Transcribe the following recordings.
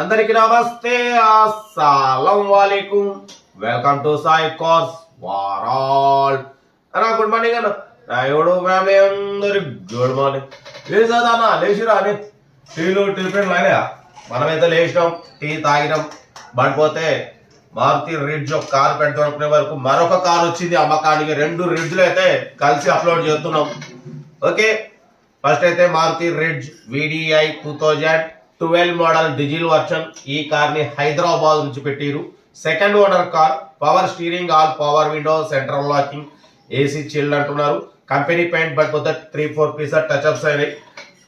అందరికి నమస్తే అస్సలం వాలేకుం. వెల్కమ్ టు సాయి కోర్స్ వారాల్. అన్నా గుడ్ మార్నింగ్ అన్న. నా ఎవడు ఫ్యామిలీ అందరి గుడ్ మార్నింగ్. లేచదన్నా లేచిరా అని టీలు టిఫిన్ అయినా మనమైతే లేచినాం టీ తాగినాం. పడిపోతే మారుతి రిడ్జ్ ఒక కారు పెడతాం వరకు మరొక కారు వచ్చింది అమ్మకానికి. రెండు రిడ్జ్లు అయితే కలిసి అప్లోడ్ చేస్తున్నాం. ఓకే ఫస్ట్ అయితే Maruti Ritz VDI two thousand. Twelve model diesel version. ఈ కార్ని హైదరాబాద్ నుంచి పెట్టిరు. Second owner car power steering all power window central locking AC chilled అంటున్నారు. Company paint but three four piece touch ups అయినాయి.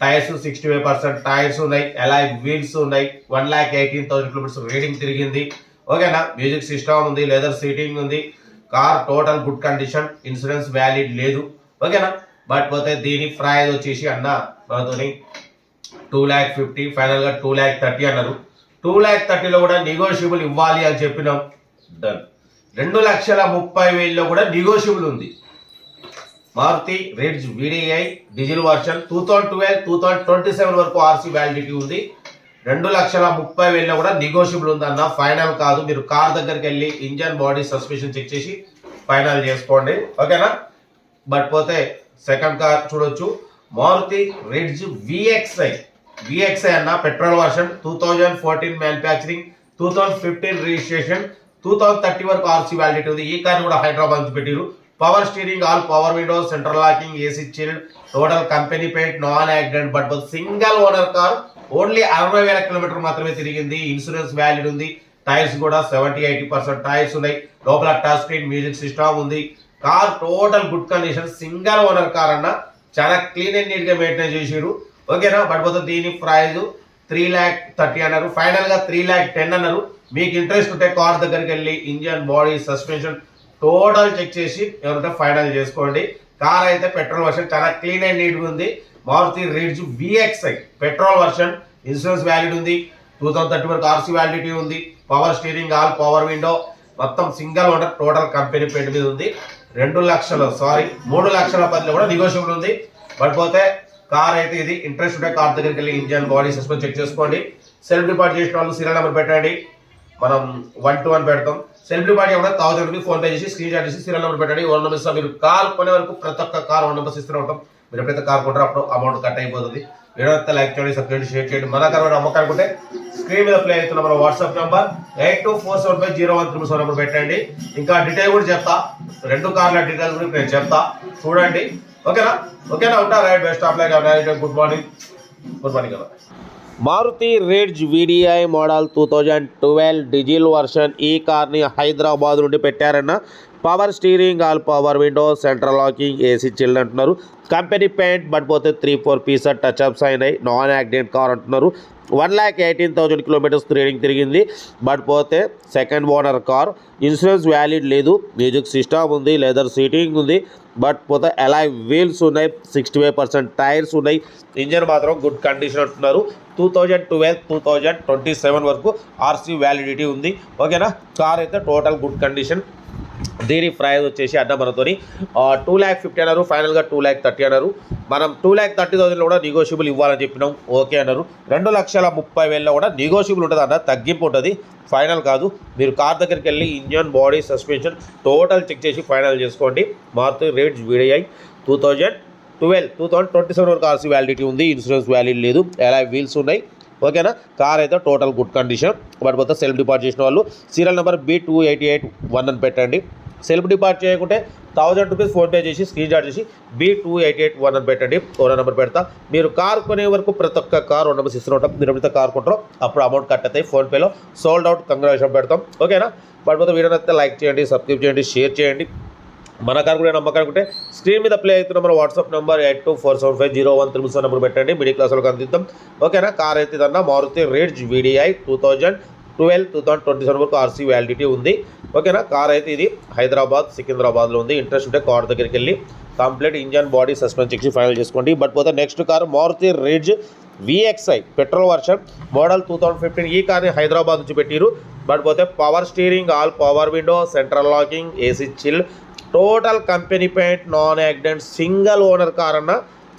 Tyres sixty five percent tyres ఉన్నాయి. ఎలా wheels ఉన్నాయి. One lakh eighteen thousand kilometres reading తిరిగింది. ఓకేనా? Music system ఉంది leather seating ఉంది. Car total good condition insurance valid లేదు. ఓకేనా? బట్ పోతే దీని ప్రైజ్ వచ్చేసి అన్న మనతోని టూ ల్యాక్ ఫిఫ్టీ ఫైనల్గా టూ ల్యాక్ థర్టీ అన్నారు. టూ ల్యాక్ థర్టీలో కూడా నెగోషియబుల్ ఇవ్వాలి అని చెప్పినాం. డన్ రెండు లక్షల ముప్పై వేలలో కూడా నెగోషియబుల్ ఉంది. Maruti Ritz VDI diesel version two thousand twelve two thousand twenty seven వరకు ఆర్సీ వ్యాలిడిటీ ఉంది. రెండు లక్షల ముప్పై వేలలో కూడా నెగోషియబుల్ ఉందన్న ఫైనల్ కాదు. మీరు కార్ దగ్గరికి వెళ్ళి ఇంజన్ బాడీ సస్పెన్షన్ చెక్ చేసి ఫైనల్ చేసుకోండి. ఓకేనా? బట్ పోతే సెకండ్ కార్ చూడొచ్చు. మారుతి రిడ్జ్ విఎక్స్ఐ విఎక్స్ఐ అన్న petrol version two thousand fourteen manufacturing two thousand fifteen registration two thousand thirty వరకు ఆర్సీ వ్యాలిడిటీ ఉంది. ఈ కార్ కూడా హైదరాబాద్ నుంచి పెట్టిరు power steering all power windows central locking AC chilled total company paint non accident but single owner car only అరవై వేల kilometre మాత్రమే తిరిగింది. ఇన్సూరెన్స్ వ్యాలిడ్ ఉంది. టైర్స్ కూడా సెవెంటీ ఎయిటీ పర్సెంట్ టైర్స్ ఉన్నాయి. లోపల టచ్ స్క్రీన్ మ్యూజిక్ సిస్టమ్ ఉంది. Car total good condition single owner car అన్న చాలా క్లీన్ అండ్ నీట్గా మెయింటైన్ చేసిరు ఓకేనా? బట్ పోతే దీని ప్రైజ్ త్రీ ల్యాక్ థర్టీ అన్నారు. ఫైనల్గా త్రీ ల్యాక్ టెన్ అన్నారు. మీకు ఇంట్రెస్ట్ ఉంటే కార్ దగ్గరికి వెళ్ళి engine body suspension total check చేసి ఎవరంటే ఫైనల్ చేసుకోండి. కార్ అయితే పెట్రోల్ వర్షన్ చాలా క్లీన్ అండ్ నీట్గా ఉంది. Maruti Ritz VXI petrol version insurance valid ఉంది. టూ థౌసండ్ థర్టీ వరకు ఆర్సీ వ్యాలిడిటీ ఉంది. Power steering all power window మొత్తం సింగల్ ఓనర్ టోటల్ కంపెనీ పేరు మీద ఉంది. రెండు లక్షలు సారీ మూడు లక్షల పదిలో కూడా నెగోషియబుల్ ఉంది. బట్ పోతే కార్ అయితే ఇది ఇంట్రెస్ట్ ఉంటే కార్ దగ్గరికి వెళ్ళి ఇంజన్ బాడీ సస్పెన్స్ చెక్ చేసుకోండి. సెల్ఫ్ డిపార్ట్ చేసిన వాళ్ళు సీరియల్ నెంబర్ పెట్టండి. మనం వన్ టు వన్ పెడతాం. సెల్ఫ్ డిపార్ట్ కూడా థౌసండ్ రూపీస్ ఫోన్ పే చేసి స్క్రీన్ షాట్ చేసి సీరియల్ నెంబర్ పెట్టండి వన్ నెంబర్స్ మీరు కార్ కొనే వరకు ప్రతి ఒక్క కార్ వన్ నెంబర్స్ ఇస్తూనే ఉంటాం. మీరు ఎప్పుడైతే కార్ కొంటారో అప్పుడు అమౌంట్ కట్ అయిపోతుంది. వీడియో లైక్ చేయండి సబ్స్క్రైబ్ షేర్ చేయండి. మన కార్ అమ్మకం స్క్రీన్ మీద ప్లే అవుతున్న మన WhatsApp number eight two four seven five zero one three seven number పెట్టండి. ఇంకా డీటెయిల్ కూడా చెప్తా. రెండు కార్ల డీటెయిల్స్ కూడా నేను చెప్తా. చూడండి. ఓకేనా? ఓకేనా ఉంటా? Right best of like good morning good morning కదా Maruti Ritz VDI model two thousand twelve diesel version ఈ కార్ని హైదరాబాద్ నుండి పెట్టారన్న power steering all power window central locking AC chilled అంటున్నారు. కంపెనీ పెయింట్ బట్ పోతే three four piece touch ups అయినాయి. Non accident car అంటున్నారు. One lakh eighteen thousand kilometres reading తిరిగింది. But పోతే second owner car insurance valid లేదు. Music system ఉంది leather seating ఉంది. But పోతే ఎలా వీల్స్ ఉన్నాయి. సిక్స్టీ ఫైవ్ పర్సెంట్ టైర్స్ ఉన్నాయి. ఇంజన్ మాత్రం గుడ్ కండిషన్ అంటున్నారు. Two thousand twelve two thousand twenty seven వరకు ఆర్సీ వ్యాలిడిటీ ఉంది. ఓకేనా కార్ అయితే టోటల్ గుడ్ కండిషన్ దీని ప్రైజ్ వచ్చేసి అన్న మనతోని టూ ల్యాక్ ఫిఫ్టీ అన్నారు. ఫైనల్గా టూ ల్యాక్ థర్టీ అన్నారు. మనం టూ ల్యాక్ థర్టీ థౌసండ్లో కూడా నెగోషియబుల్ ఇవ్వాలని చెప్పినాం. ఓకే అన్నారు. రెండు లక్షల ముప్పై వేలలో కూడా నెగోషియబుల్ ఉంటుంది అన్న. తగ్గింపు ఉంటుంది. ఫైనల్ కాదు. మీరు కార్ దగ్గరికి వెళ్ళి engine body suspension total check చేసి ఫైనల్ చేసుకోండి. Maruti Ritz VDI two thousand twelve two thousand twenty seven వరకు ఆర్సీ వ్యాలిడిటీ ఉంది. ఇన్సూరెన్స్ వ్యాలిడ్ లేదు. ఎలా వీల్స్ ఉన్నాయి. ఓకేనా కార్ అయితే టోటల్ గుడ్ కండిషన్ బట్ పోతే సెల్ఫ్ డిపార్ట్ చేసిన వాళ్ళు. Serial number B two eighty eight one అని పెట్టండి. సెల్ఫ్ డిపార్ట్ చేయకుంటే థౌజండ్ రూపీస్ ఫోన్పే చేసి స్క్రీన్ షాట్ చేసి B two eight eight one అని పెట్టండి. ఓనర్ నెంబర్ పెడతా. మీరు కార్ కొనే వరకు ప్రతి ఒక్క కార్ నెంబర్స్ ఇస్తుంటాం మీరు ఎప్పుడైతే కార్ కొంటారో. అప్పుడు అమౌంట్ కట్ అవుతాయి. ఫోన్పేలో సోల్డ్ అవుట్ కంగ్రాచులేషన్ పెడతాం. ఓకేనా పడిపోతే వీడియో అయితే లైక్ చేయండి సబ్స్క్రైబ్ చేయండి షేర్ చేయండి. మన కార్ కూడా నమ్మకం అనుకుంటే స్క్రీన్ మీద ప్లే అవుతున్న మన WhatsApp number eight two four seven five zero one triple seven number పెట్టండి. మిడిల్ క్లాస్ వాళ్ళకి అందిద్దాం. ఓకేనా కార్ అయితే ఇదన్నా Maruti Ritz VDI two thousand twelve two thousand twenty seven వరకు ఆర్సీ వ్యాలిడిటీ ఉంది. ఓకేనా? కార్ అయితే ఇది హైదరాబాద్ సికింద్రాబాద్లో ఉంది. ఇంట్రెస్ట్ ఉంటే కార్ దగ్గరికి వెళ్ళి complete engine body suspense check final చేసుకోండి. బట్ పోతే next car Maruti Ritz VXI petrol version. Model two thousand fifteen ఈ కార్ని హైదరాబాద్ నుంచి పెట్టిరు. బట్ పోతే power steering all power window central locking AC chill total company paint non accident single owner car అన్న.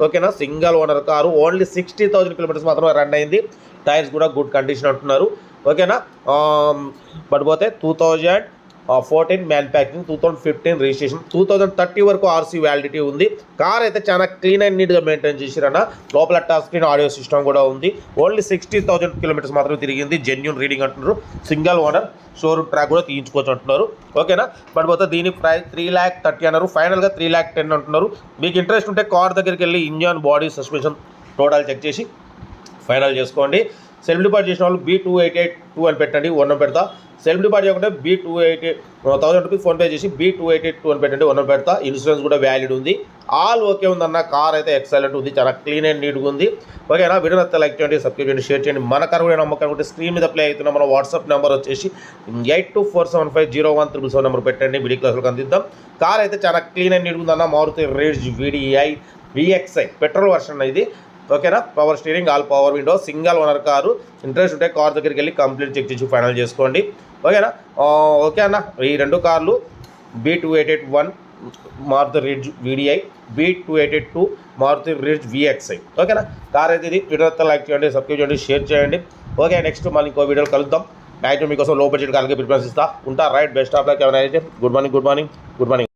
ఓకేనా? Single owner car only sixty thousand kilometres మాత్రమే run అయింది. Tyres కూడా గుడ్ కండిషన్ అంటున్నారు. ఓకేనా? బట్ పోతే two thousand fourteen manufacturing two thousand fifteen registration two thousand thirty వరకు RC validity ఉంది. కార్ అయితే చాలా క్లీన్ అండ్ నీట్గా మెయింటైన్ చేసిరన్న. లోపల టచ్ స్క్రీన్ ఆడియో సిస్టమ్ కూడా ఉంది. ఓన్లీ సిక్స్టీ థౌసండ్ కిలోమీటర్స్ మాత్రమే తిరిగింది. జెన్యున్ రీడింగ్ అంటున్నారు. సింగిల్ ఓనర్ షోరూమ్ ట్రాక్ కూడా తీయించుకోవచ్చు అంటున్నారు. ఓకేనా? బట్ పోతే దీని ప్రైస్ త్రీ ల్యాక్ థర్టీ అన్నారు. ఫైనల్గా త్రీ ల్యాక్ టెన్ అంటున్నారు. మీకు ఇంట్రెస్ట్ ఉంటే కార్ దగ్గరికి వెళ్ళి engine body suspension total check చేసి ఫైనల్ చేసుకోండి. సెల్ఫ్ డిపాజిట్ చేసిన వాళ్ళు B two eight eight two అని పెట్టండి వన్ పెడతా. సెల్ఫ్ డిపాజిట్ చేయకుండా B two eight eight thousand rupees PhonePe చేసి B two eight eight two అని పెట్టండి వన్ పెడతా. ఇన్సూరెన్స్ కూడా వ్యాలిడ్ ఉంది. ఆల్ ఓకే ఉందన్న కార్ అయితే ఎక్సలెంట్ ఉంది చాలా క్లీన్ అండ్ నీట్గా ఉంది. ఓకేనా వీడియో నచ్చితే లైక్ చేయండి సబ్స్క్రైబ్ చేయండి షేర్ చేయండి. మన కార్ కూడా నమ్మకం అనుకుంటే స్క్రీన్ మీద ప్లే అవుతున్న మన వాట్సాప్ నెంబర్ వచ్చేసి eight two four seven five zero one triple seven number పెట్టండి వీడియో క్లాసులకు అందిద్దాం. కార్ అయితే చాలా క్లీన్ అండ్ నీట్గా ఉందన్న Maruti Ritz VDI VXI petrol version ఇది. ఓకేనా? Power steering all power window single owner car interest ఉంటే కార్ దగ్గరికి వెళ్ళి కంప్లీట్ చెక్ చేసి ఫైనల్ చేసుకోండి. ఓకేనా? ఓకే అన్న. ఈ రెండు కార్లు B two eight eight one Maruti Ritz VDI B two eight eight two Maruti Ritz VXI ఓకేనా? కార్ అయితే ఇది. వీడియో లైక్ చేయండి సబ్స్క్రైబ్ చేయండి షేర్ చేయండి. ఓకే నెక్స్ట్ మళ్ళీ ఇంకో వీడియోలో కలుద్దాం. మ్యాక్సిమం మీకోసం లో బడ్జెట్ కాలకి ప్రిఫరెన్స్ ఇస్తా ఉంటా? రైట్ బెస్ట్ ఆఫ్ లైక్ ఎవరైతే good morning good morning good morning